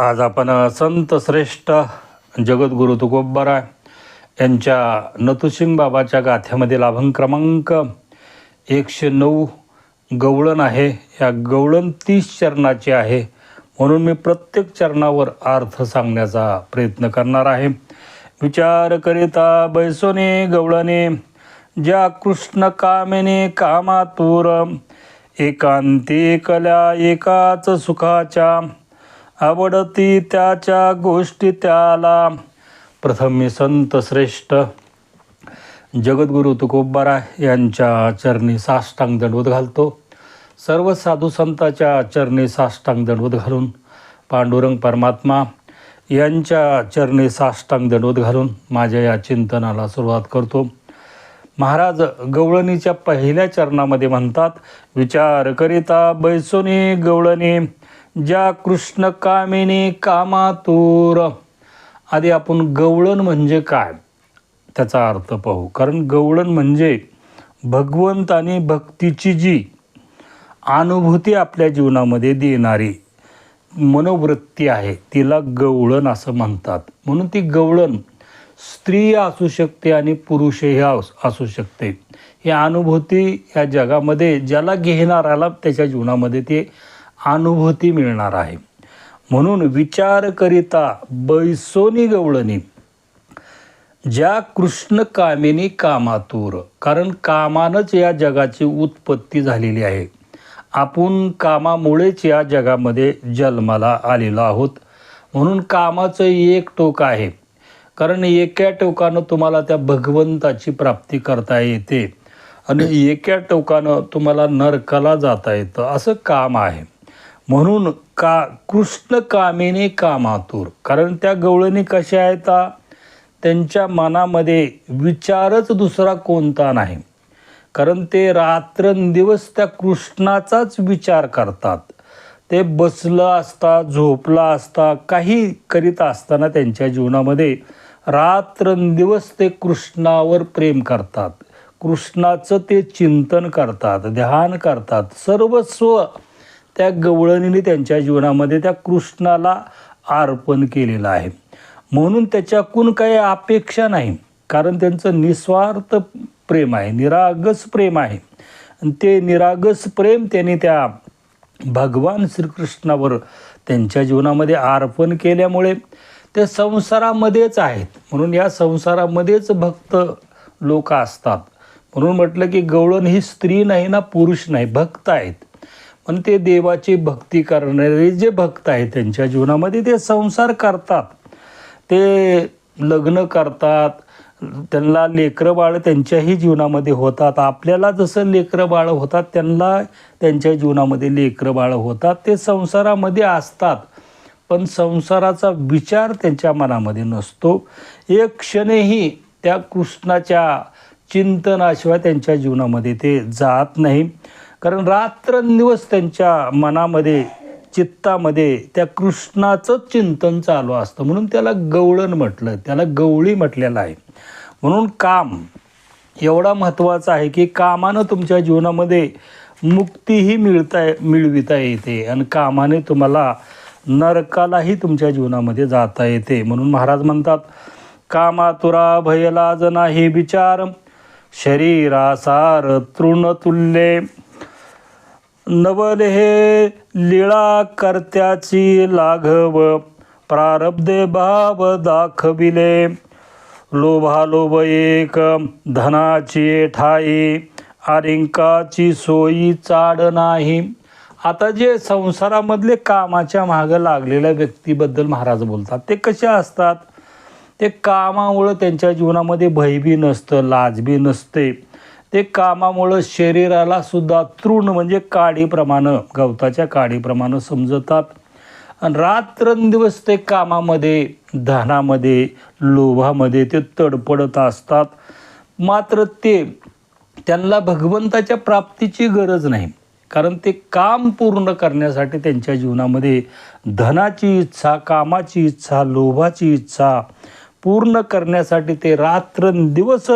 आज आपण संत श्रेष्ठ जगद्गुरु तुकोबारा यांच्या नतुसिंग बाबाच्या गाथ्यामध्ये लाभंग क्रमांक एकशे नऊ गवळण आहे. या गवळण तीस चरणाची आहे. म्हणून मी प्रत्येक चरणावर अर्थ सांगण्याचा प्रयत्न करणार आहे. विचार करिता बैसोने गवळणे ज्या कृष्ण कामेने कामातूर एकांती कल्या एकाच सुखाच्या. आवडती त्याच्या गोष्टी त्याला. प्रथम मी संत श्रेष्ठ. जगद्गुरु तुकोबारा यांच्या चरणी साष्टांग दंडवत घालतो. सर्व साधू संताच्या चरणी साष्टांग दंडवत घालून पांडुरंग परमात्मा यांच्या चरणी साष्टांग दंडवत घालून माझ्या या चिंतनाला सुरुवात करतो. महाराज गवळणीच्या पहिल्या चरणामध्ये म्हणतात विचार करिता बैसोनी गवळणी ज्या कृष्ण कामिनी कामातूर. आधी आपण गवळण म्हणजे काय? त्याचा अर्थ पाहू. कारण गवळण म्हणजे भगवंत आणि भक्तीची जी अनुभूती आपल्या जीवनामध्ये देणारी मनोवृत्ती आहे तिला गवळण असं म्हणतात. म्हणून ती गवळण स्त्री असू शकते आणि पुरुषही अस- असू शकते. ही अनुभूती या जगामध्ये ज्याला घेणाऱ्याला त्याच्या जीवनामध्ये ते अनुभूती मिळणार आहे. म्हणून विचार करिता बैसोनी गवळणी. ज्या कृष्ण कामिनी कामातूर कारण कामानंच या जगाची उत्पत्ती झालेली आहे. आपण कामामुळेच या जगामध्ये जन्माला आलेलो आहोत. म्हणून कामाचं एक टोक आहे. कारण एका टोकानं तुम्हाला त्या भगवंताची प्राप्ती करता येते. आणि एका टोकानं तुम्हाला नरकाला जाता येतं. असं काम आहे. म्हणून का कृष्ण कामेने कामातूर. कारण त्या गवळणी कशा आहेत त्यांच्या मनामध्ये विचारच दुसरा कोणता नाही. कारण ते रात्रंदिवस त्या कृष्णाचाच विचार करतात. ते बसलं असता झोपला असता काही करीत असताना त्यांच्या जीवनामध्ये रात्रंदिवस ते कृष्णावर प्रेम करतात. कृष्णाचं ते चिंतन करतात ध्यान करतात. सर्वस्व त्या गवळणीने त्यांच्या जीवनामध्ये त्या कृष्णाला अर्पण केलेलं आहे. म्हणून त्याच्याकून काही अपेक्षा नाही. कारण त्यांचं निस्वार्थ प्रेम आहे निरागस प्रेम आहे. आणि ते निरागस प्रेम त्यांनी त्या भगवान श्रीकृष्णावर त्यांच्या जीवनामध्ये अर्पण केल्यामुळे ते संसारामध्येच आहेत. म्हणून या संसारामध्येच भक्त लोक असतात. म्हणून म्हटलं की गवळण ही स्त्री नाही ना पुरुष नाही भक्त आहेत. पण ते देवाची भक्ती करणारे जे भक्त आहेत त्यांच्या जीवनामध्ये ते संसार करतात. ते लग्न करतात. त्यांना लेकरं बाळ त्यांच्याही जीवनामध्ये होतात. आपल्याला जसं लेकरं बाळ होतात त्यांना त्यांच्या जीवनामध्ये लेकरं बाळ होतात. ते संसारामध्ये असतात. पण संसाराचा विचार त्यांच्या मनामध्ये नसतो. एक क्षणही त्या कृष्णाच्या चिंतनाशिवाय त्यांच्या जीवनामध्ये ते जात नाही. कारण रात्रंदिवस त्यांच्या मनामध्ये चित्तामध्ये त्या कृष्णाचं चिंतन चालू असतं. म्हणून त्याला गवळण म्हटलं त्याला गवळी म्हटलेलं आहे. म्हणून काम एवढा महत्त्वाचा आहे की कामानं तुमच्या जीवनामध्ये मुक्तीही मिळता मिळविता येते आणि कामाने तुम्हाला नरकालाही तुमच्या जीवनामध्ये जाता येते. म्हणून महाराज म्हणतात कामातुरा भयलाज नाही विचार शरीरासार तृणतुल्ये नवल हे लीळा कर्त्याची लाघव प्रारब्धे भाव दाखविले. लोभालोभ एक धनाची ठाई आरिंकाची सोयी चाड नाही. आता जे संसारामधले कामाच्या मागं लागलेल्या व्यक्तीबद्दल महाराज बोलतात ते कसे असतात? ते कामामुळं त्यांच्या जीवनामध्ये भयबी नसतं लाजबी नसते. ते कामामुळं शरीराला सुद्धा तृण म्हणजे काडीप्रमाणे गवताच्या काडीप्रमाणे समजतात. आणि रात्रंदिवस ते कामामध्ये धनामध्ये लोभामध्ये ते तडपडत असतात. मात्र ते त्यांना भगवंताच्या प्राप्तीची गरज नाही. कारण ते काम पूर्ण करण्यासाठी त्यांच्या जीवनामध्ये धनाची इच्छा कामाची इच्छा लोभाची इच्छा पूर्ण करण्यासाठी ते रात्रंदिवस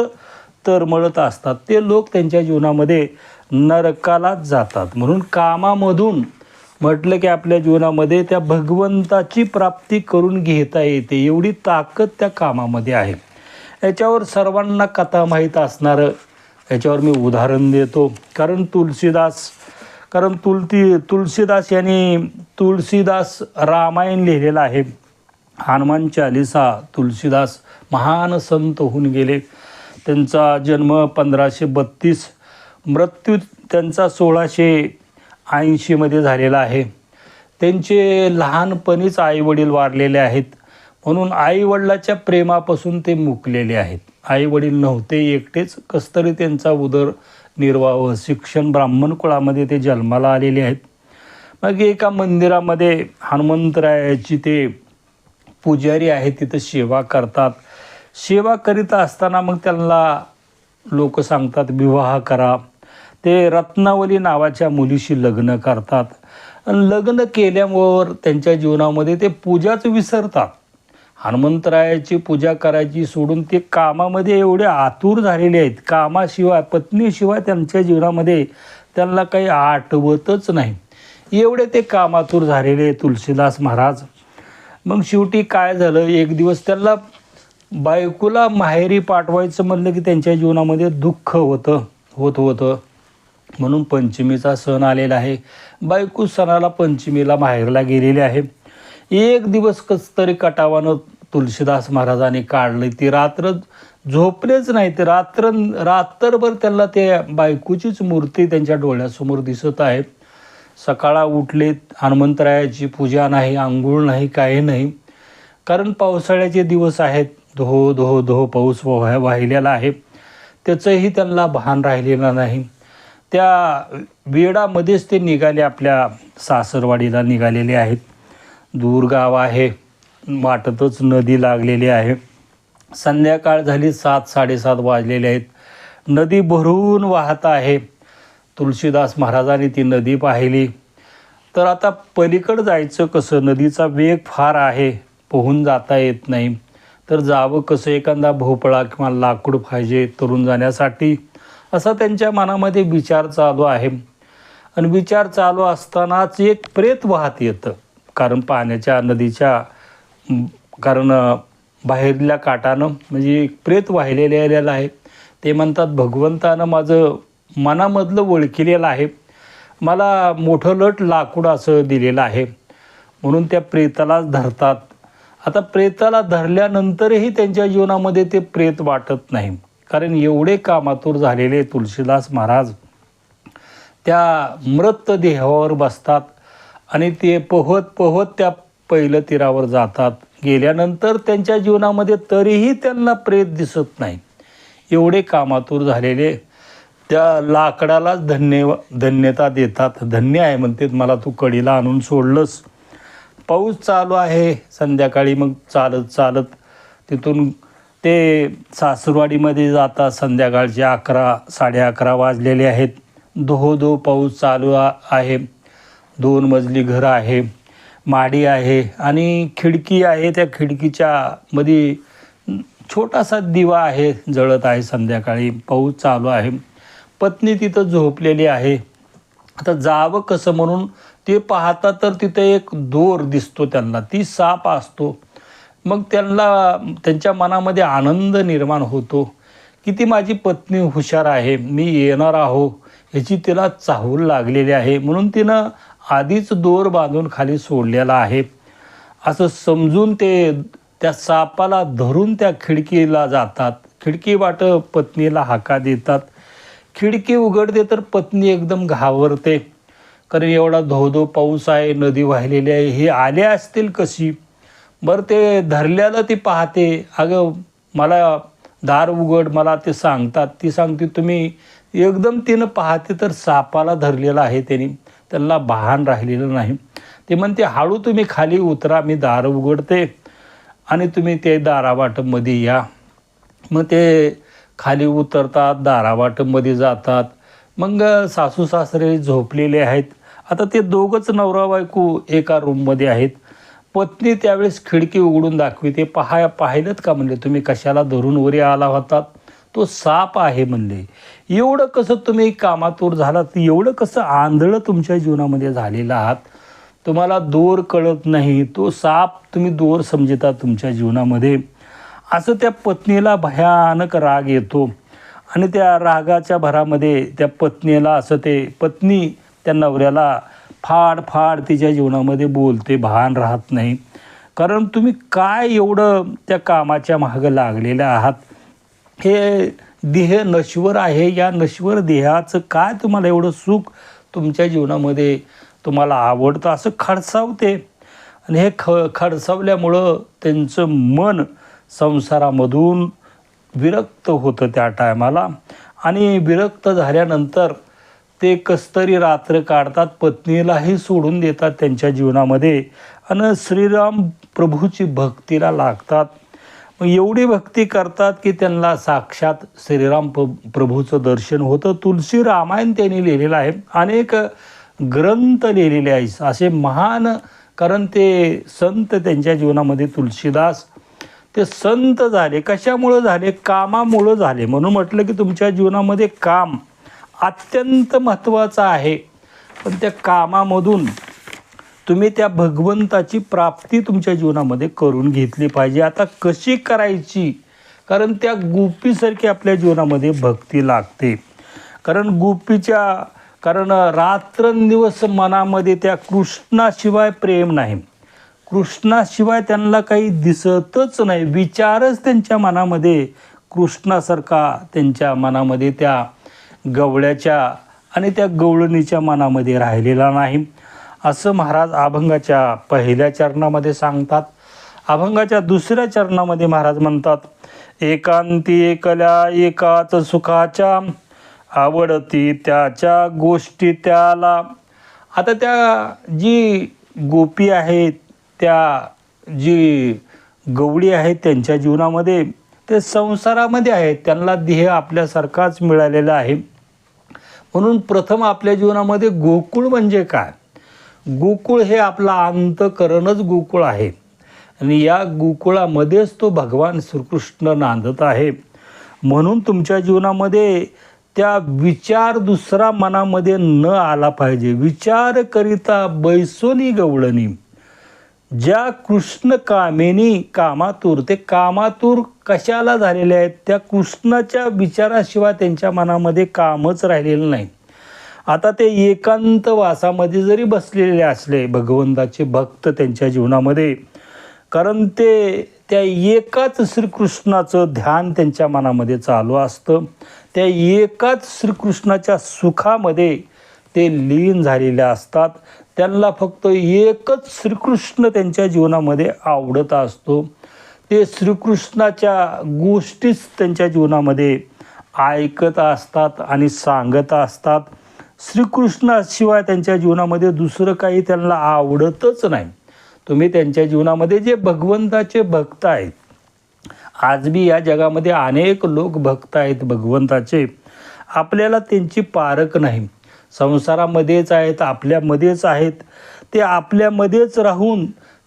तरमळत असतात. ते लोक त्यांच्या जीवनामध्ये नरकालाच जातात. म्हणून कामामधून म्हटलं की आपल्या जीवनामध्ये त्या भगवंताची प्राप्ती करून घेता येते. एवढी ताकद त्या कामामध्ये आहे. याच्यावर सर्वांना कथा माहीत असणारं याच्यावर मी उदाहरण देतो. कारण तुलसीदास कारण तुलती तुलसीदास यांनी तुलसीदास रामायण लिहिलेलं आहे. हनुमान चालिसा तुलसीदास महान संत होऊन गेले. त्यांचा जन्म पंधराशे बत्तीस मृत्यू त्यांचा सोळाशे ऐंशीमध्ये झालेला आहे. त्यांचे लहानपणीच आईवडील वारलेले आहेत. म्हणून आईवडिलाच्या प्रेमापासून ते मुकलेले आहेत. आईवडील नव्हते एकटेच. कसतरी त्यांचा उदर निर्वाह शिक्षण ब्राह्मण कुळामध्ये ते जन्माला आलेले आहेत. मग एका मंदिरामध्ये हनुमंतरायाची ते पुजारी आहे तिथं सेवा करतात. सेवा करीत असताना मग त्यांना लोक सांगतात विवाह करा. ते रत्नावली नावाच्या मुलीशी लग्न करतात. लग्न केल्यावर त्यांच्या जीवनामध्ये ते पूजाच विसरतात. हनुमंतरायाची पूजा करायची सोडून ते कामामध्ये एवढे आतुर झालेले आहेत. कामाशिवाय पत्नीशिवाय त्यांच्या जीवनामध्ये त्यांना काही आठवतच नाही. एवढे ते कामातूर झालेले तुलसीदास महाराज. मग शेवटी काय झालं? एक दिवस त्यांना बायकोला माहेरी पाठवायचं म्हणलं की त्यांच्या जीवनामध्ये दुःख होतं होत होतं. म्हणून पंचमीचा सण आलेला आहे. बायको सणाला पंचमीला माहेरला गेलेली आहे. एक दिवस कस तरी कटावानं तुलसीदास महाराजांनी काढले ती रात्र झोपलेच नाही. ते रात्र रात्रभर त्यांना ते बायकोचीच मूर्ती त्यांच्या डोळ्यासमोर दिसत आहे. सकाळा उठले हनुमंतरायाची पूजा नाही आंघोळ नाही काही नाही. कारण पावसाळ्याचे दिवस आहेत. धो धो धो पाऊस वाह वाहिलेला आहे. त्याचंही त्यांना भान राहिलेलं नाही. त्या वेळामध्येच ते निघाले आपल्या सासरवाडीला निघालेले आहेत. दूर गाव आहे वाटतच नदी लागलेली आहे. संध्याकाळ झाली सात साडेसात वाजलेले आहेत. नदी भरून वाहत आहे. तुलसीदास महाराजांनी ती नदी पाहिली. तर आता पलीकडं जायचं कसं? नदीचा वेग फार आहे पोहून जाता येत नाही. तर जावं कसं एखादा भोपळा किंवा लाकूड पाहिजे तरुण जाण्यासाठी? असा त्यांच्या मनामध्ये विचार चालू आहे. आणि विचार चालू असतानाच एक प्रेत वाहत येतं. कारण पाण्याच्या नदीच्या कारण बाहेरल्या काठानं म्हणजे एक प्रेत वाहिलेले आलेलं आहे. ते म्हणतात भगवंतानं माझं मनामधलं ओळखिलेलं आहे. मला मोठं लट लाकूड असं दिलेलं आहे. म्हणून त्या प्रेतालाच धरतात. आता प्रेताला धरल्यानंतरही त्यांच्या जीवनामध्ये ते प्रेत वाटत नाही. कारण एवढे कामातूर झालेले तुलसीदास महाराज त्या मृत देहावर बसतात आणि ते पोहत पोहत त्या पहिलं तीरावर जातात. गेल्यानंतर त्यांच्या जीवनामध्ये तरीही त्यांना प्रेत दिसत नाही. एवढे कामातूर झालेले त्या लाकडालाच धन्य धन्यता देतात. धन्य आहे म्हणते मला तू कडीला आणून सोडलंस. पाऊस चालू आहे. संध्याकाळी मग चालत चालत तिथून ते सासुरवाडीमध्ये जातात. संध्याकाळचे अकरा साडे अकरा वाजलेले आहेत. धो धो पाऊस चालू आहे. दोन मजली घरं आहे. माडी आहे आणि खिडकी आहे. त्या खिडकीच्या मध्ये छोटासा दिवा आहे. जळत आहे संध्याकाळी. पाऊस चालू आहे. पत्नी तिथं झोपलेली आहे. आता जावं कसं म्हणून ते पाहता तर तिथे एक दोर दिसतो त्यांना. ती साप असतो. मग त्यांना त्यांच्या मनामध्ये आनंद निर्माण होतो की ती माझी पत्नी हुशार आहे मी येणार आहो ह्याची तिला चाहूल लागलेली आहे. म्हणून तिनं आधीच दोर बांधून खाली सोडलेला आहे. असं समजून ते त्या सापाला धरून त्या खिडकीला जातात. खिडकी वाट पत्नीला हाका देतात. खिडकी उघडते तर पत्नी एकदम घाबरते. कारण एवढा धोधो पाऊस आहे नदी वाहिलेली आहे हे आले असतील कशी? बरं ते धरल्याला ती पाहते. अगं मला दार उघड मला ते सांगतात. ती सांगते तुम्ही एकदम तिनं पाहते तर सापाला धरलेलं आहे त्यांनी. त्यांना भान राहिलेलं नाही. ते म्हणते हळू तुम्ही खाली उतरा मी दार उघडते आणि तुम्ही ते दारावाटमध्ये या. मग ते खाली उतरतात दारावाटमध्ये जातात. मग सासू सासरे झोपलेले आहेत. आता ते दोघंच नवरा बायको एका रूममध्ये आहेत. पत्नी त्यावेळेस खिडकी उघडून दाखविते पहा पाहिलंत का? म्हणले तुम्ही कशाला धरून वरी आला होतात तो साप आहे म्हणले. एवढं कसं तुम्ही कामातूर झालात? एवढं कसं आंधळं तुमच्या जीवनामध्ये झालेलं आहात? तुम्हाला दोर कळत नाही. तो साप तुम्ही दोर समजता तुमच्या जीवनामध्ये. असं त्या पत्नीला भयानक राग येतो. आणि त्या रागाच्या भरामध्ये त्या पत्नीला असं ते पत्नी त्या नवऱ्याला फाड फाड तिच्या जीवनामध्ये बोलते भान राहत नाही. कारण तुम्ही काय एवढं त्या कामाच्या मागं लागलेल्या आहात? हे देह नश्वर आहे. या नश्वर देहाचं काय तुम्हाला एवढं सुख तुमच्या जीवनामध्ये तुम्हाला आवडतं? असं खडसावते. आणि हे ख खडसावल्यामुळं त्यांचं मन संसारामधून विरक्त होतं त्या टायमाला आणि विरक्त झाल्यानंतर ते कस्तरी रात्र काढतात पत्नीलाही सोडून देतात त्यांच्या जीवनामध्ये. आणि श्रीराम प्रभूची भक्तीला लागतात. मग एवढी भक्ती करतात की त्यांना साक्षात श्रीराम प प्रभूचं दर्शन होतं. तुलसी रामायण त्यांनी लिहिलेलं आहे. अनेक ग्रंथ लिहिलेले आहेत. असे महान कारण ते संत त्यांच्या जीवनामध्ये तुलसीदास ते संत झाले. कशामुळं झाले? कामामुळं झाले. म्हणून म्हटलं की तुमच्या जीवनामध्ये काम. अत्यंत महत्त्वाचा आहे. पण त्या कामामधून तुम्ही त्या भगवंताची प्राप्ती तुमच्या जीवनामध्ये करून घेतली पाहिजे. आता कशी करायची? कारण त्या गोपीसारखी आपल्या जीवनामध्ये भक्ती लागते. कारण गोपीच्या कारण रात्रंदिवस मनामध्ये त्या कृष्णाशिवाय प्रेम नाही. कृष्णाशिवाय त्यांना काही दिसतच नाही. विचारच त्यांच्या मनामध्ये कृष्णासारखा त्यांच्या मनामध्ये त्या गवळ्याच्या आणि त्या गवळणीच्या मनामध्ये राहिलेला नाही. असं महाराज अभंगाच्या पहिल्या चरणामध्ये सांगतात. अभंगाच्या दुसऱ्या चरणामध्ये महाराज म्हणतात एकांती एकल्या एकाच सुखाच्या आवडती त्याच्या गोष्टी त्याला. आता त्या जी गोपी आहेत त्या जी गवळी आहेत त्यांच्या जीवनामध्ये ते संसारामध्ये आहेत. त्यांना ध्येय आपल्यासारखाच मिळालेला आहे. म्हणून प्रथम आपल्या जीवनामध्ये गोकुळ म्हणजे काय? गोकुळ हे आपला अंतकरणच गोकुळ आहे. आणि या गोकुळामध्येच तो भगवान श्रीकृष्ण नांदत आहे. म्हणून तुमच्या जीवनामध्ये त्या विचार दुसरा मनामध्ये न आला पाहिजे. विचार करिता बैसोनी गवळणी. ज्या कृष्ण कामेनी कामातूर ते कामातूर कशाला झालेले आहेत? त्या कृष्णाच्या विचाराशिवाय त्यांच्या मनामध्ये कामच राहिलेलं नाही. आता ते एकांत वासामध्ये जरी बसलेले असले भगवंताचे भक्त त्यांच्या जीवनामध्ये कारण ते त्या एकाच श्रीकृष्णाचं ध्यान त्यांच्या मनामध्ये चालू असतं. त्या एकाच श्रीकृष्णाच्या सुखामध्ये ते लीन झालेले असतात. त्यांना फक्त एकच श्रीकृष्ण त्यांच्या जीवनामध्ये आवडत असतो. ते श्रीकृष्णाच्या गोष्टीच त्यांच्या जीवनामध्ये ऐकत असतात आणि सांगत असतात. श्रीकृष्णाशिवाय त्यांच्या जीवनामध्ये दुसरं काही त्यांना आवडतच नाही. तुम्ही त्यांच्या जीवनामध्ये जे भगवंताचे भक्त आहेत आज बी या जगामध्ये अनेक लोक भक्त आहेत भगवंताचे. आपल्याला त्यांची पारख नाही. संसारामध्येच आहेत आपल्यामध्येच आहेत. ते आपल्यामध्येच राहून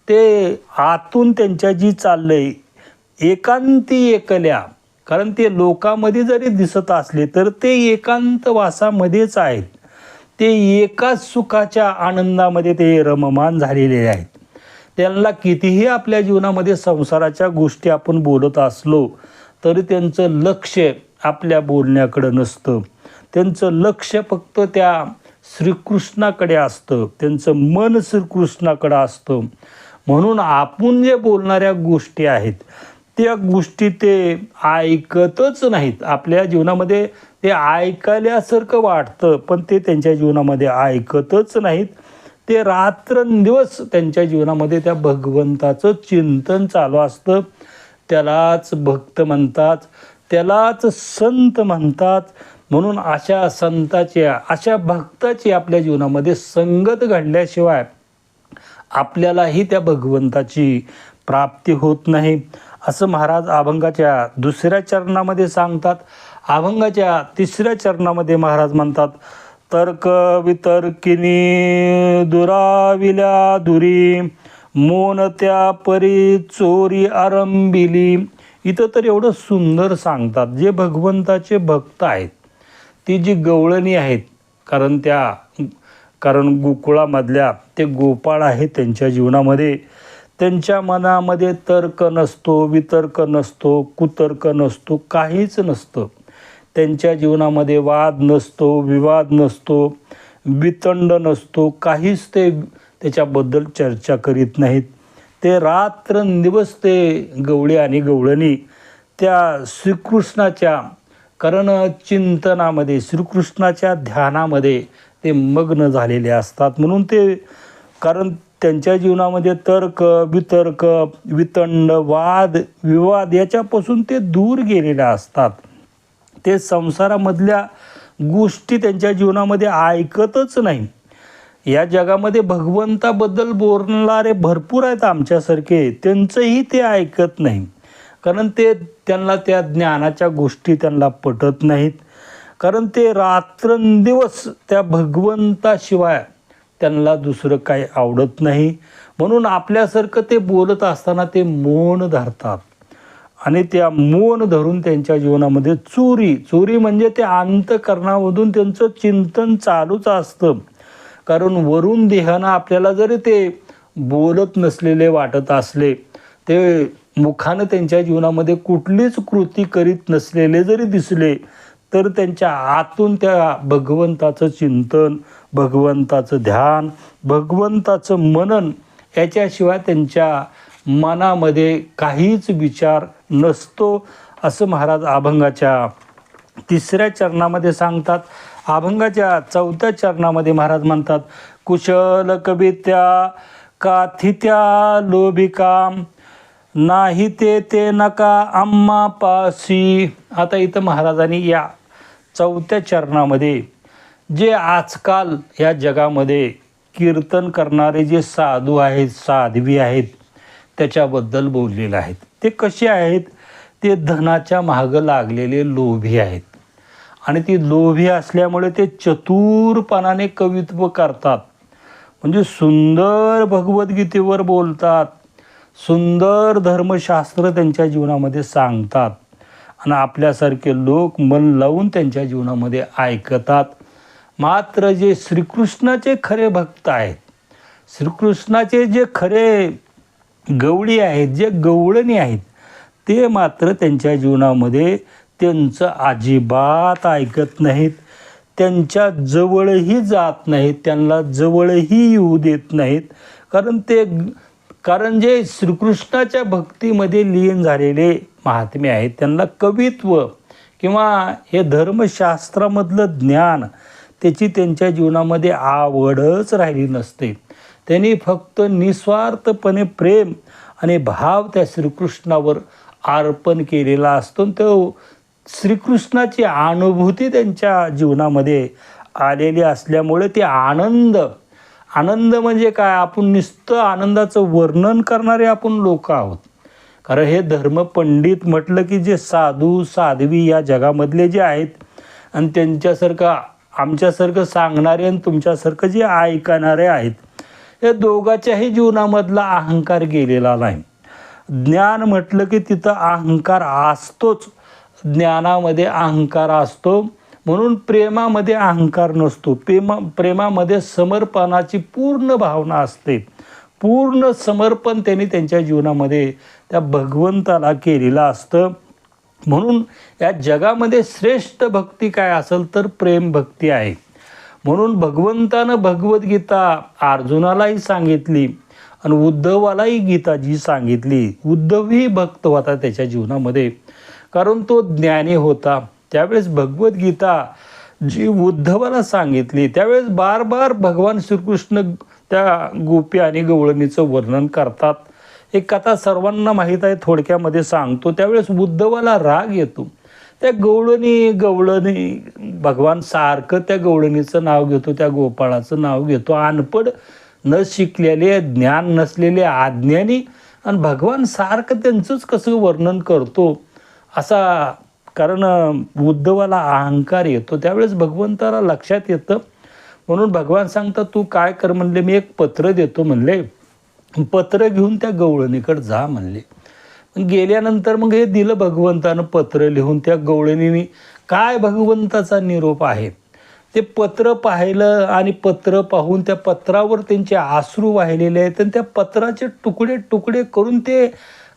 ते आतून त्यांच्या जी चाललंय एकांती एकल्या. कारण ते लोकांमध्ये जरी दिसत असले तर ते एकांत वासामध्येच आहेत. ते एकाच सुखाच्या आनंदामध्ये ते रममान झालेले आहेत. त्यांना कितीही आपल्या जीवनामध्ये संसाराच्या गोष्टी आपण बोलत असलो तरी त्यांचं लक्ष आपल्या बोलण्याकडं नसतं. त्यांचं लक्ष फक्त त्या श्रीकृष्णाकडे असतं. त्यांचं मन श्रीकृष्णाकडं असतं. म्हणून आपण जे बोलणाऱ्या गोष्टी आहेत त्या गोष्टी ते ऐकतच नाहीत. आपल्या जीवनामध्ये ते ऐकायल्यासारखं वाटतं पण ते त्यांच्या जीवनामध्ये ऐकतच नाहीत. ते रात्रंदिवस त्यांच्या जीवनामध्ये त्या भगवंताचं चिंतन चालू असतं. त्यालाच भक्त म्हणतात. त्यालाच संत म्हणतात. म्हणून अशा संताच्या अशा भक्ताची आपल्या जीवनामध्ये संगत घडल्याशिवाय आपल्यालाही त्या भगवंताची प्राप्ती होत नाही. असं महाराज अभंगाच्या दुसऱ्या चरणामध्ये सांगतात. अभंगाच्या तिसऱ्या चरणामध्ये महाराज म्हणतात तर्क वितर्किनी दुराविल्या दुरी मोन त्या परी चोरी आरंबिली इथं तर एवढं सुंदर सांगतात. जे भगवंताचे भक्त आहेत ती जी गवळणी आहेत कारण त्या कारण गोकुळामधल्या ते गोपाळ आहे त्यांच्या जीवनामध्ये त्यांच्या मनामध्ये तर्क नसतो वितर्क नसतो कुतर्क नसतो काहीच नसतं. त्यांच्या जीवनामध्ये वाद नसतो विवाद नसतो वितंड नसतो काहीच ते त्याच्याबद्दल चर्चा करीत नाहीत. ते रात्रंदिवस ते गवळी आणि गवळणी त्या श्रीकृष्णाच्या कारण चिंतनामध्ये श्रीकृष्णाच्या ध्यानामध्ये ते मग्न झालेले असतात. म्हणून ते कारण त्यांच्या जीवनामध्ये तर्क वितर्क वितंड वाद विवाद याच्यापासून ते दूर गेलेले असतात. ते संसारामधल्या गोष्टी त्यांच्या जीवनामध्ये ऐकतच नाही. या जगामध्ये भगवंताबद्दल बोलणारे भरपूर आहेत आमच्यासारखे त्यांचंही ते ऐकत नाही. कारण ते त्यांना त्या ज्ञानाच्या गोष्टी त्यांना पटत नाहीत. कारण ते रात्रंदिवस त्या भगवंताशिवाय त्यांना दुसरं काही आवडत नाही. म्हणून आपल्यासारखं ते बोलत असताना ते मौन धरतात. आणि त्या मौन धरून त्यांच्या जीवनामध्ये चोरी चोरी म्हणजे ते अंतकरणामधून त्यांचं चिंतन चालूच असतं. कारण वरून देहानं आपल्याला जरी ते बोलत नसलेले वाटत असले ते मुखानं त्यांच्या जीवनामध्ये कुठलीच कृती करीत नसलेले जरी दिसले तर त्यांच्या आतून त्या भगवंताचं चिंतन भगवंताचं ध्यान भगवंताचं मनन याच्याशिवाय त्यांच्या मनामध्ये काहीच विचार नसतो. असं महाराज अभंगाच्या तिसऱ्या चरणामध्ये सांगतात अभंगाच्या चौथ्या चरणामध्ये महाराज म्हणतात कुशल कवित्या काथित्या लोभिका नाही ते ते नका अम्मा पासी. आता इथं महाराजांनी या चौथ्या चरणामध्ये जे आजकाल या जगामध्ये कीर्तन करणारे जे साधू आहेत साध्वी आहेत त्याच्याबद्दल बोललेले आहेत. ते कसे आहेत? ते धनाच्या मागं लागलेले लोभी आहेत. आणि ती लोभी असल्यामुळे ते चतुरपणाने कवित्व करतात. म्हणजे सुंदर भगवद्गीतेवर बोलतात. सुंदर धर्मशास्त्र त्यांच्या जीवनामध्ये सांगतात. आणि आपल्यासारखे लोक मन लावून त्यांच्या जीवनामध्ये ऐकतात. मात्र जे श्रीकृष्णाचे खरे भक्त आहेत श्रीकृष्णाचे जे खरे गवळी आहेत जे गवळणी आहेत ते मात्र त्यांच्या जीवनामध्ये त्यांचं अजिबात ऐकत नाहीत. त्यांच्या जवळही जात नाहीत. त्यांना जवळही येऊ देत नाहीत. कारण ते कारण जे श्रीकृष्णाच्या भक्तीमध्ये लीन झालेले महात्मे आहेत त्यांना कवित्व किंवा हे धर्मशास्त्रामधलं ज्ञान त्याची त्यांच्या जीवनामध्ये आवडच राहिली नसते. त्यांनी फक्त निस्वार्थपणे प्रेम आणि भाव त्या श्रीकृष्णावर अर्पण केलेला असतो तो श्रीकृष्णाची अनुभूती त्यांच्या जीवनामध्ये आलेली असल्यामुळे ते आनंद. आनंद म्हणजे काय? आपण नुसतं आनंदाचं वर्णन करणारे आपण लोक आहोत. कारण हे धर्मपंडित म्हटलं की जे साधू साध्वी या जगामधले जे आहेत आणि त्यांच्यासारखं आमच्यासारखं सांगणारे आणि तुमच्यासारखं जे ऐकणारे आहेत या दोघाच्याही जीवनामधला अहंकार गेलेला नाही. ज्ञान म्हटलं की तिथं अहंकार असतोच. ज्ञानामध्ये अहंकार असतो. म्हणून प्रेमामध्ये अहंकार नसतो. प्रेमा प्रेमामध्ये समर्पणाची पूर्ण भावना असते. पूर्ण समर्पण त्यांनी त्यांच्या जीवनामध्ये त्या भगवंताला केलेलं असतं. म्हणून या जगामध्ये श्रेष्ठ भक्ती काय असेल तर प्रेम भक्ती आहे. म्हणून भगवंतानं भगवद्गीता अर्जुनालाही सांगितली आणि उद्धवालाही गीता जी सांगितली. उद्धवही भक्त होता त्याच्या जीवनामध्ये. कारण तो ज्ञानी होता. त्यावेळेस भगवद्गीता जी उद्धवाला सांगितली त्यावेळेस बार बार भगवान श्रीकृष्ण त्या गोपी आणि गवळणीचं वर्णन करतात. एक कथा सर्वांना माहीत आहे थोडक्यामध्ये सांगतो. त्यावेळेस उद्धवाला राग येतो. त्या गवळणी गवळणी भगवान सारखं त्या गवळणीचं नाव घेतो त्या गोपाळाचं नाव घेतो. अनपड न शिकलेले ज्ञान नसलेले आज्ञानी आणि भगवान सारखं त्यांचंच कसं वर्णन करतो? असा कारण उद्धवाला अहंकार येतो त्यावेळेस भगवंताला लक्षात येतं. म्हणून भगवान सांगतात तू काय कर म्हणले? मी एक पत्र देतो म्हणले. पत्र घेऊन त्या गवळणीकडे जा म्हणले. गेल्यानंतर मग हे दिलं भगवंतानं पत्र लिहून त्या गवळणीने. काय भगवंताचा निरोप आहे? ते पत्र पाहिलं आणि पत्र पाहून त्या पत्रावर त्यांचे आसरू वाहिलेले आहेत आणि त्या पत्राचे तुकडे तुकडे करून ते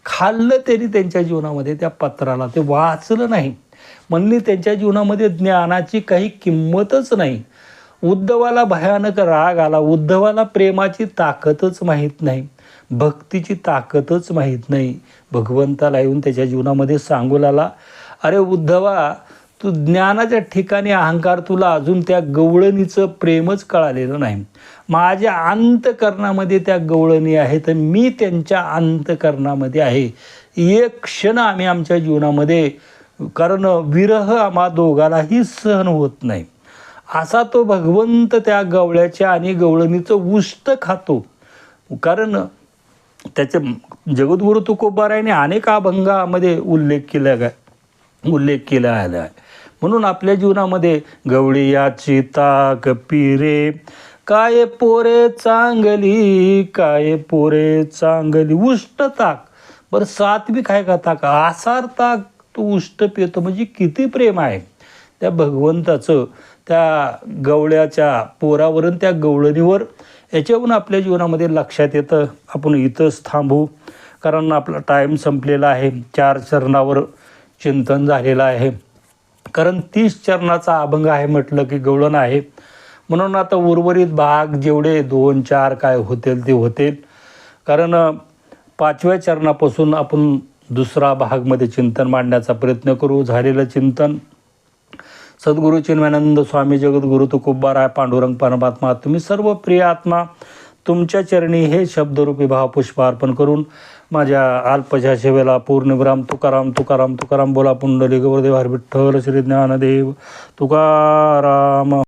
खाल्लं त्यांनी त्यांच्या जीवनामध्ये त्या पत्राला ते वाचलं नाही. म्हणली त्यांच्या जीवनामध्ये ज्ञानाची काही किंमतच नाही. उद्धवाला भयानक राग आला. उद्धवाला प्रेमाची ताकदच माहीत नाही. भक्तीची ताकदच माहीत नाही. भगवंताला येऊन त्याच्या जीवनामध्ये सांगू लागला अरे उद्धवा तू ज्ञानाच्या ठिकाणी अहंकार तुला अजून त्या गवळणीचं प्रेमच कळालेलं नाही. माझ्या अंतकरणामध्ये त्या गवळणी आहेत तर मी त्यांच्या अंतकरणामध्ये आहे. एक क्षण आम्ही आमच्या जीवनामध्ये कारण विरह आम्हा दोघालाही सहन होत नाही. असा तो भगवंत त्या गवळ्याच्या आणि गवळणीचं उष्ट खातो. कारण त्याचे जगद्गुरु तुकोबारायने अनेक अभंगामध्ये उल्लेख केला आहे उल्लेख केला आला आहे. म्हणून आपल्या जीवनामध्ये गवळी याची ताक पिरे काय पोरे चांगली काय पोरे चांगली. उष्ट ताक. बरं सात्विक आहे का ताक? आसार ताक तो उष्ट पितो म्हणजे किती प्रेम आहे. त्या भगवंताचं त्या गवळ्याच्या पोरावरून त्या गवळणीवर याच्यावरून आपल्या जीवनामध्ये लक्षात येतं. आपण इथंच थांबू. कारण आपला टाईम संपलेला आहे. चार चरणावर चिंतन झालेलं आहे. कारण तीस चरणाचा अभंग आहे म्हटलं की गवळण आहे. म्हणून आता उर्वरित भाग जेवढे दोन चार काय होतील ते होतील. कारण पाचव्या चरणापासून आपण दुसरा भागमध्ये चिंतन मांडण्याचा प्रयत्न करू झालेलं चिंतन. सद्गुरु चिन्मानंद स्वामी जगद्गुरु तुकोबाराय पांडुरंग परमात्मा. तुम्ही सर्व प्रिय आत्मा तुमच्या चरणी हे शब्दरूपी भावपुष्प अर्पण करून माझ्या अल्पशा शेवेला पूर्णविराम तुकाराम तुकाराम तुकाराम बोला पुंडली गुरुदेव हर विठ्ठल श्री ज्ञानदेव तुकाराम.